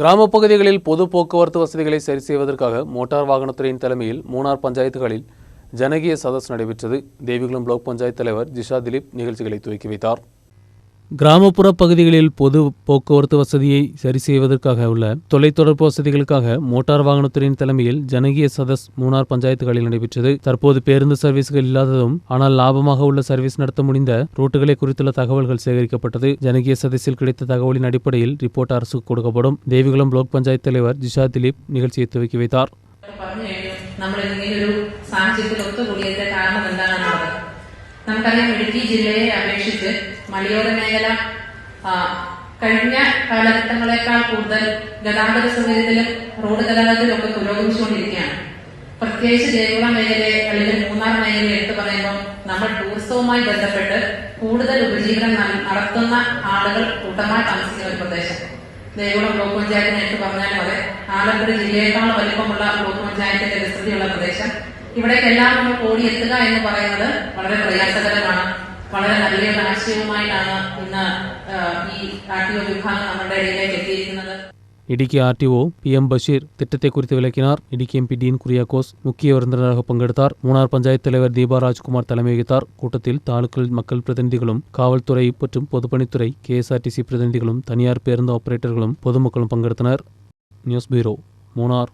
கிராமப்பகுதிகளில் பொது போக்குவரத்து வசதிகளை சரி செய்வதற்காக மோட்டார் வாகனத்துறையின் தலைமையில் மூணார் பஞ்சாயத்துகளில் ஜனகீய சதஸ் நடைபெற்றது. தேவிகுளம் பிளாக் பஞ்சாயத்து தலைவர் ஜிஷா திலீப் நிகழ்ச்சிகளை துவக்கி வைத்தார். கிராமப்புற பகுதிகளில் பொது போக்குவரத்து வசதியை சரி செய்வதற்காக உள்ள தொலைத்தொடர்பு வசதிகளுக்காக மோட்டார் வாகனத்துறையின் தலைமையில் ஜனகிய சதஸ் மூணார் பஞ்சாயத்துகளில் நடைபெற்றது. தற்போது பேருந்து சர்வீஸ்கள் இல்லாததும் ஆனால் லாபமாக உள்ள சர்வீஸ் நடத்த முடிந்த ரூட்டுகளை குறித்துள்ள தகவல்கள் சேகரிக்கப்பட்டது. ஜனகிய சதஸில் கிடைத்த தகவலின் அடிப்படையில் ரிப்போர்ட் அரசுக்கு கொடுக்கப்படும். தேவிகுளம் பிளாக் பஞ்சாயத்து தலைவர் ஜிஷா திலீப் நிகழ்ச்சியை துவக்கி வைத்தார். നമുക്കറിയാം ഇടുക്കി ജില്ലയെ അപേക്ഷിച്ച് മലയോര മേഖല കഴിഞ്ഞ കാലഘട്ടങ്ങളെക്കാൾ കൂടുതൽ ഗതാഗത സൗകര്യത്തിലും റോഡ് ഗതാഗതത്തിലും ഒക്കെ പുരോഗമിച്ചുകൊണ്ടിരിക്കുകയാണ്. പ്രത്യേകിച്ച് ജൈവള മേഖലയെ അല്ലെങ്കിൽ മൂന്നാർ മേഖലയെ എടുത്തു പറയുമ്പോൾ നമ്മൾ ടൂറിസവുമായി ബന്ധപ്പെട്ട് കൂടുതൽ ഉപജീവനം നടത്തുന്ന ആളുകൾ കൂട്ടമായി താമസിക്കുന്ന ഒരു പ്രദേശം. ദേവികുളം ബ്ലോക്ക് പഞ്ചായത്തിനെ എടുത്ത് പറഞ്ഞാൽ അതെ ആലപ്പുഴ ജില്ലയേക്കാൾ വലിപ്പമുള്ള ബ്ലോക്ക് പഞ്ചായത്തിന്റെ വിസ്തൃതിയുള്ള പ്രദേശം. ഇവിടേക്കെല്ലാം നമ്മൾ ഓടിയെത്തുക എന്ന് പറയുന്നത് വളരെ പ്രയാസകരമാണ്. വളരെ നല്ലൊരു ആശയവുമായിട്ടാണ് ഇന്ന് ആ, ഈ ആർ ടി ഒ വിഭാഗം നമ്മുടെ ഇടയിലേക്ക് എത്തിയിരിക്കുന്നത് Idukki RTO P M Basheer திட்டத்தை குறித்து விளக்கினார் இடுக்கி எம்பி டீன் குரியாக்கோஸ் முக்கிய விருந்தினராக பங்கெடுத்தார் மூணார் பஞ்சாயத்து தலைவர் தீபா ராஜ்குமார் தலைமை வகித்தார் கூட்டத்தில் தாலுக்கல் மக்கள் பிரதிநிதிகளும் காவல்துறை மற்றும் பொதுப்பணித்துறை கேஎஸ்ஆர்டிசி பிரதிநிதிகளும் தனியார் பேருந்து ஆபரேட்டர்களும் பொதுமக்களும் பங்கெடுத்தனர் நியூஸ் பீரோ மூணார்